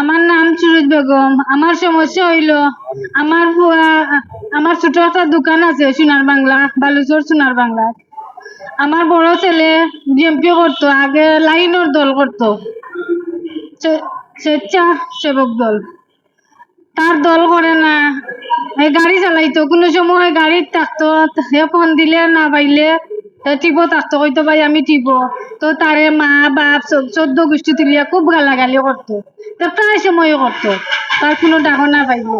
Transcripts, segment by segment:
আমার নাম সুরজ বেগম। আমার সমস্যা হইল, আমার আমার ছোট একটা দোকান আছে সোনার বাংলা, বালুচর সোনার বাংলা। আমার বড় ছেলে বিএমপি করতো, আগে লাইনের দল করতো স্বেচ্ছা সেবক দল। তার দল করে না গাড়ি চালাইতো, কোনো সময় গাড়ির থাকতো হে ফোন দিলে না পাইলে টিপো থাকতো হয়তো ভাই, আমি টিপো। তো তারে মা, বাপ চৌদ্দ গোষ্ঠী তুলিয়া খুব গালাগালি করতো তো প্রায় সময় করতো তার কোনো ডাকর না পাইলো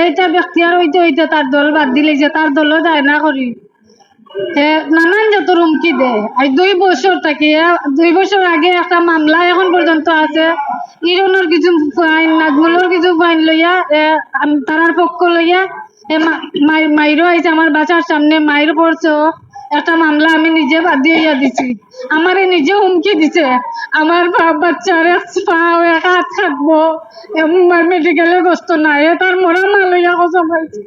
এইটা ব্যক্তি আর হইতে হইতে তার দল বাদ দিলে যে তার দলও যায় না করি নানান যত রুমকি দেয় আর দুই বছর থেকে দুই বছর আগে একটা মামলা এখন পর্যন্ত আছে। ইরনের কিছু ফাইন নাজমুলের কিছু ফাইন লইয়া তারার পক্ষ লইয়া মাইরও আইছে আমার বাসার সামনে মাইর ও। একটা মামলা আমি নিজে বাদ দিয়ে দিছি। আমারে নিজে হুমকি দিছে। আমার বা- বাচ্চার এক পা ও এক হাত থাকব মেডিকেলে গস্ত নাই। তার মরা মা লইয়া কথা পাইছে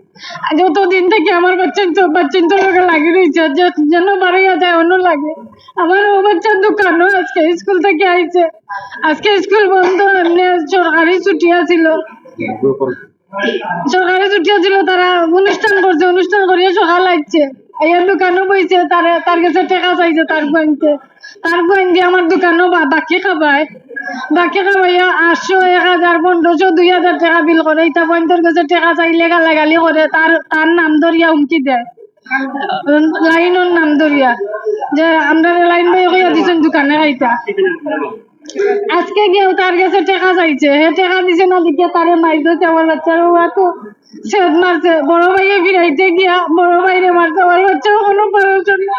যতদিন থেকে আমার বাচ্চা বাচ্চার তো লোকে লাগি রয়েছে যে যেন বাড়াইয়া যায় অন্য লাগে। আমার ও বাচ্চার দোকানও আজকে স্কুল থেকে আইছে। আজকে স্কুল বন্ধ, এমনি সরকারি ছুটি আছিল। সরকারি ছুটি আছিল, তারা অনুষ্ঠান করছে, অনুষ্ঠান করিয়া সকাল আইছে। এই দোকানও বইছে, তারে, তার কাছে টাকা চাইছে, তার তার আমার দোকানও বাকি খাবায় বাকি আটশো, এক হাজার, পনেরোশো, দুই হাজার টাকা বিল করে পয়েন্টের কাছে করে তার তার নাম ধরিয়া দেয়। লাইনের নাম ধরিয়া যে আমরা লাইন বই হইয়া দিছেন দোকানে আজকে গিয়ে তার কাছে টাকা চাইছে। হে দিছে না দিকে তারে মাইছে আমার বাচ্চার বাবা সেদ মারছে বড় ভাইয়ে ফিরাইতে গিয়া। বড় ভাইরে মারছে আমার বাচ্চার কোনো পড়াশোনা এ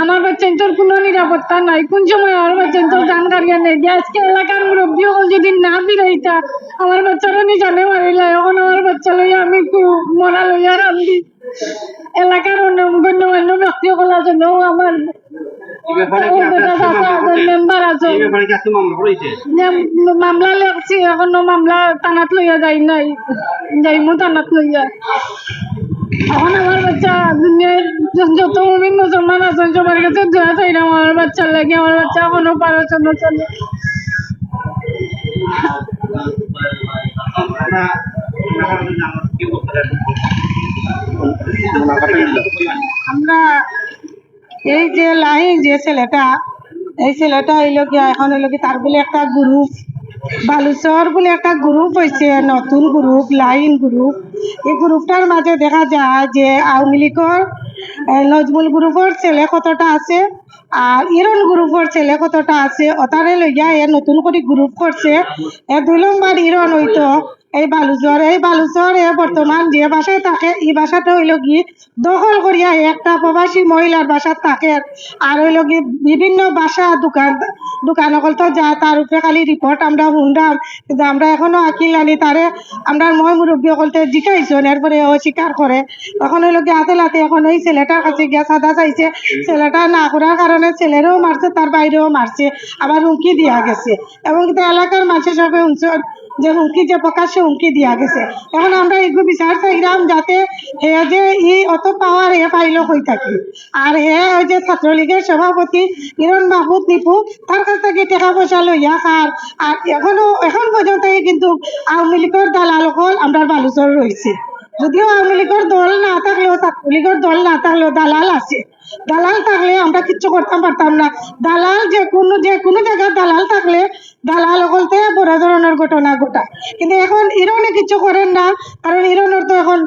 আমার বাচ্চা তোর কোনো নিরাপত্তা নাই। কোন সময় আমার বাচ্চা তোর গান গাড়িয়া নেই? আজকে এলাকার মুরব্বী হল যদি না ফিরাইতা আমার বাচ্চারা নি জানে মারিলা এখন আমার বাচ্চা লইয়া আমি মরা লইয়া রান্ধি এলাকার গণ্যমান্য ব্যক্তি সকল আছেন আমার আছে? মামলা লেখছি এখনও মামলা টানাত লইয়া যাই নাই। যাইমু টানাত লইয়া। এখন আমার বাচ্চা দুনিয়ার যত মুমিন মুসলমান আছেন, সবার কাছে দোয়া চাইলাম আমার বাচ্চার লাগে, আমার বাচ্চা এখনও পড়াশোনা চলে আমরা এই যে লাইন, যে ছেলেটা, এই ছেলেটা হইল কি এখন হইল কি তার বলে একটা গ্রুপ বালুচর বলে একটা গ্রুপ হয়েছে নতুন গ্রুপ লাইন গ্রুপ এই গ্রুপটার মাঝে দেখা যায় যে আওয়ামী লীগের নজমুল গ্রুপের ছেলে কতটা আছে? আর ইরন গ্রুপের ছেলে কতটা আছে? ওটারে লইয়া এ নতুন করে গ্রুপ করছে। এ দুই নম্বর ইরন হইতো এই বালুচর এই বালুচর এ বর্তমান যে বাসায় থাকে, এই বাসাটা হইল কি দখল করিয়া একটা প্রবাসী মহিলার বাসা থাকে। আর হইল কি বিভিন্ন বাসা, দোকান দোকান তো যা তার উপরে খালি রিপোর্ট আমরা শুনলাম কিন্তু আমরা এখনও আকিল আনি, তারে আমরা মই মুরব্বী অকলতে জিকাইছো এরপরে ও স্বীকার করে। তখন হইল কি হাতে লাতে এখন ওই ছেলেটার কাছে গিয়া সাদা চাইছে। ছেলেটা না করার কারণে ছেলেরও মারছে, তার বাইরেও মারছে, আবার হুমকি দিয়া গেছে। এবং এলাকার মানুষের সবাই যে হুমকি যে প্রকাশ্যে হুমকি দিয়া গেছে। এখন আমরা এগুলো বিচার চাইলাম যাতে হে যে ই অত পাওয়ার হে পাইল হয়ে থাকে। আর হে ওই যে ছাত্রলীগের সভাপতি কিরণ মাহমুদ নিপু, তার কাছ থেকে টাকা পয়সা লইয়া খার আর এখনও, এখন পর্যন্ত কিন্তু আওয়ামী লীগের দালাল হল আমরা বালুচর রয়েছে যদিও আওয়ামী লীগের দল না থাকলেও ছাত্রলীগের দল না থাকলেও দালাল আছে। দালাল থাকলে আমরা কিচ্ছু করতাম পারতাম না। দালাল যে কোনো যে কোনো জায়গায় দালাল থাকলে দালাল বলতে বড় ধরনের ঘটনা ঘটা কিন্তু এখন ইরনে কিছু করেন না, কারণ ইরনের তো এখন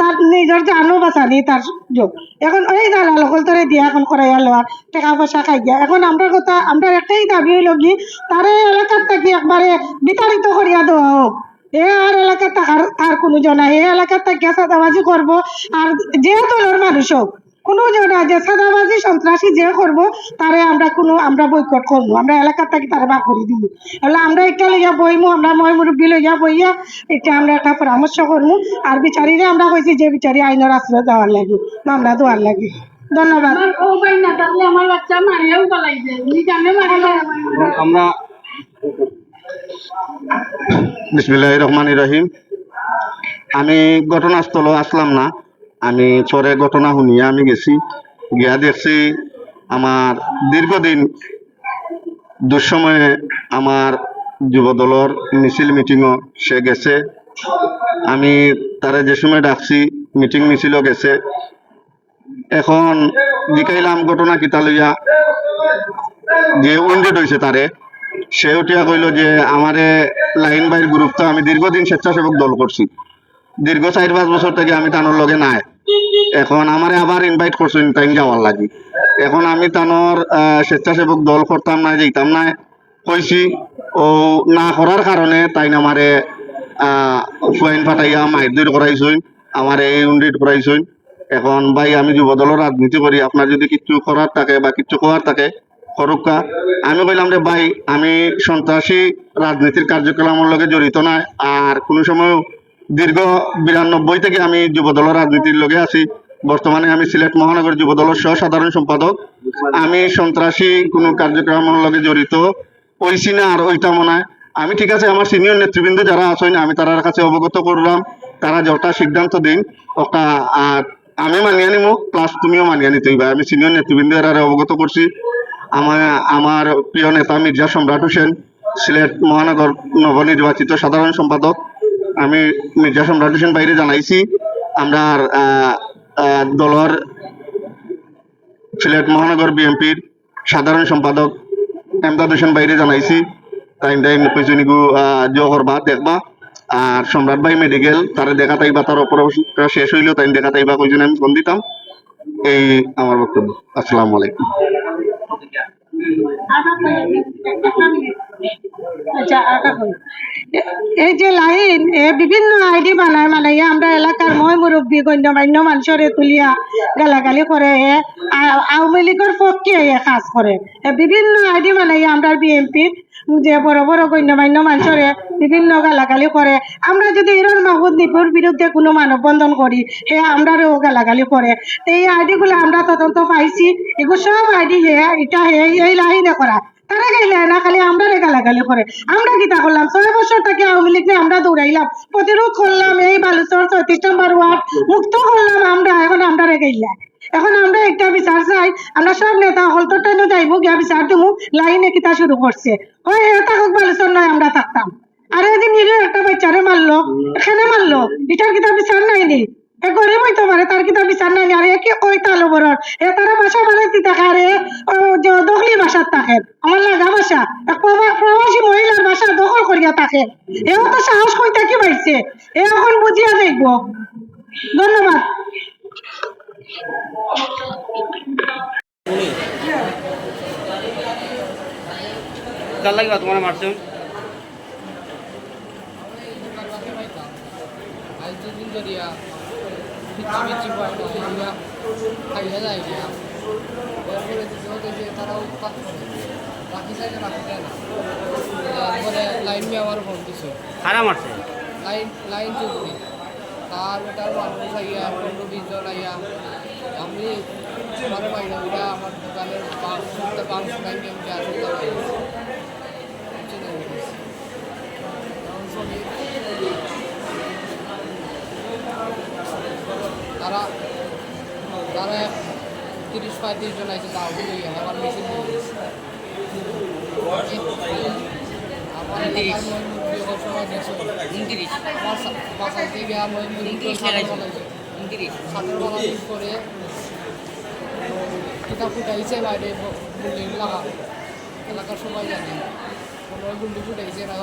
তার নিজের জানো বাঁচানি তার যোগ। এখন ওই দালাল সকল তোরে দিয়া এখন করাইয়া লওয়ার টাকা পয়সা খাই খাইয়া এখন আমরা কথা আমরা একটাই দাবি হইল কি, তারে এলাকার থাকি একবারে বিতাড়িত করিয়া দেওয়া হোক। এ আর এলাকার থাকার তার কোনো জনা এ এলাকার থাকিয়া সাদাবাজি করব। আর যে দলের মানুষ হোক কোনো যে না যে সাদাবাজি সন্ত্রাসী যে করব তারে আমরা কোনো আমরা বৈকট করব। আমরা এলাকার থাকি তারা বাদ করে দিব। তাহলে আমরা একটা লইয়া বইমু আমরা ময় মুরব্বী লইয়া বইয়া এটা আমরা একটা পরামর্শ করব আর বিচারিরে আমরা কইছি যে বিচারি আইনের আশ্রয় দেওয়ার লাগে মামলা দেওয়ার লাগে। ধন্যবাদ। আমার বিসমিল্লাহ রহমান রহিম আমি ঘটনাস্থল আসলাম না। আমি পরে ঘটনা শুনিয়া আমি গেছি। গিয়া দেখছি আমার দীর্ঘদিন দুঃসময়ে আমার যুব দলের মিছিল মিটিংও সে গেছে। আমি তারে যে সময় ডাকছি, মিটিং মিছিলও গেছে। এখন জিকাইলাম ঘটনা কিতা লইয়া। যে উন্ডেড হয়েছে তারে। সে উঠিয়া কইল যে, আমারে লাইন বাইর গ্রুপ তো আমি দীর্ঘদিন স্বেচ্ছাসেবক দল করছি। দীর্ঘ চার পাঁচ বছর থেকে আমি তানোর লগে নাই। এখন আমারে আবার ইনভাইট করছেন টাইম যাওয়ার লাগি। এখন আমি তানোর স্বেচ্ছাসেবক দল করতাম না যেতাম না কইছি, ও না করার কারণে তাই আমারে ফুয়াইন ফাটাইয়া মাইদুর করাইছইন, আমার এই ইউনিট করাইছইন। এখন ভাই, আমি যুব দলের রাজনীতি করি, আপনার যদি কিছু করার থাকে বা কিছু করার থাকে করুকা আমি কইলাম রে ভাই, আমি সন্ত্রাসী, রাজনীতির কার্যক্রমের লগে জড়িত নাই। আর কোনো সময় দীর্ঘ বিরানব্বই থেকে আমি যুব দলের রাজনীতির লগে আছি। বর্তমানে আমি সিলেট মহানগর যুব দলের সহ সাধারণ সম্পাদক। আমি সন্ত্রাসী, কোনো কার্যক্রমের লগে জড়িত ওইছি না আর ওইটা মনে আমি ঠিক আছে, আমার সিনিয়র নেতৃবৃন্দ যারা আছেন, আমি তার কাছে অবগত করলাম। তারা যটা সিদ্ধান্ত দিন। ওটা, আর আমি মানিয়ে নিমু প্লাস তুমিও মানিয়ে নিতে আমি সিনিয়র নেতৃবৃন্দ এরা অবগত করছি। আমার আমার প্রিয় নেতা মির্জা সম্রাট হোসেন, সিলেট মহানগর নবনির্বাচিত সাধারণ সম্পাদক। আমি মির্জা সম্রাট হোসেন বাইরে জানাইছি, আমরা দলের সিলেট মহানগর বিএনপির সাধারণ সম্পাদক এমদাদ হোসেন বাইরে জানাইছি। টাইম টাইম কইছে নিগু জো করবা দেখবা। আর সম্রাট ভাই মেডিকেল তারে দেখা তাইবা, তার অপারেশনটা শেষ হইলেও তাই দেখা তাইবা কইছেন, আমি ফোন দিতাম। এই আমার বক্তব্য। আসসালামু আলাইকুম। এই যে লাইন এ বিভিন্ন আইডি বানায় মানে আমরা এলাকার মই মুরব্বী গণ্যমান্য মানুষরে তুলিয়া গালাগালি করে এ আওয়ামী লীগের পক্ষে এ কাজ করে বিভিন্ন আইডি বানাই আমরা বিএনপি যে বড় বড় গণ্যমান্য মানুষরে বিভিন্ন গালাগালি করে। আমরা যদি ইরন মাহমুদ নিপুর বিরুদ্ধে কোনো মানববন্ধন করি, হে আমরাও গালাগালি করে। এই আইডি গুলো আমরা তদন্ত পাইছি। এগুলো সব আইডি হে, এটা হে, এই লাইনে করা। তারা গাইলে না, খালি আমরা রে গালাগালি করে। আমরা কিতা করলাম? ছয় বছর থেকে আওয়ামী লীগে আমরা দৌড়াইলাম। প্রতিরোধ করলাম, এই বালুচর চৌত্রিশ নম্বর ওয়ার্ড মুক্ত করলাম আমরা, এখন আমরা রে গাইলা। এখন আমরা একটা বিচার চাই। আমরা সব নেতা হলতো টাইমে যাইব, গিয়া বিচার দিমু, লাইনে কিতা শুরু করছে। ওই এ থাকুক বালুচর নয়, আমরা থাকতাম। আর এদিন নিরে একটা বাচ্চারে মারলো, এখানে মারলো, এটার কিতা বিচার নাই নি? এ গরিব হইতে পারে, তার কিতা বিচার নাই। আর এ কি ওই তালো বরর এ তারা ভাষা বানাইতে থাকে, আর দখলি ভাষার থাকে আমার লাগা ভাষা প্রবাসী মহিলার ভাষা দখল করিয়া থাকে। এও তো সাহস কইতা কি পাইছে। এ এখন বুঝিয়া দেখব ধন্যবাদ। কার লাগবে তোমার মারছেন আইজুদিন জরিয়া পিচি পিচি পাইয়া খাইয়া যায় গিয়া এরপরে দিতে হতে যে তারা উৎপাত করে রাখি চাইলে রাখি যায় না এরপরে লাইন নিয়ে আমার ফোন দিছে মারছে? লাইন লাইন চুক্তি তার বেটার মানুষ আইয়া আইয়া। আমি আমার মাইনা বিটা আমার দোকানের পাঁচ পাঁচ লাইন আমি আসলে তারা তারা তিরিশ পঁয়ত্রিশ জন আছে তাও লইয়া আমার মহিমুদ্দি উনত্রিশ। আমার সা- থেকে আমার উনত্রিশ সাঁতার লাগাইছে। কিতাব ফুটাইছে বাইরে বিল্ডিং লাগা এলাকার সবাই জানে। কোনো গুন্ডি ফুটাইছে না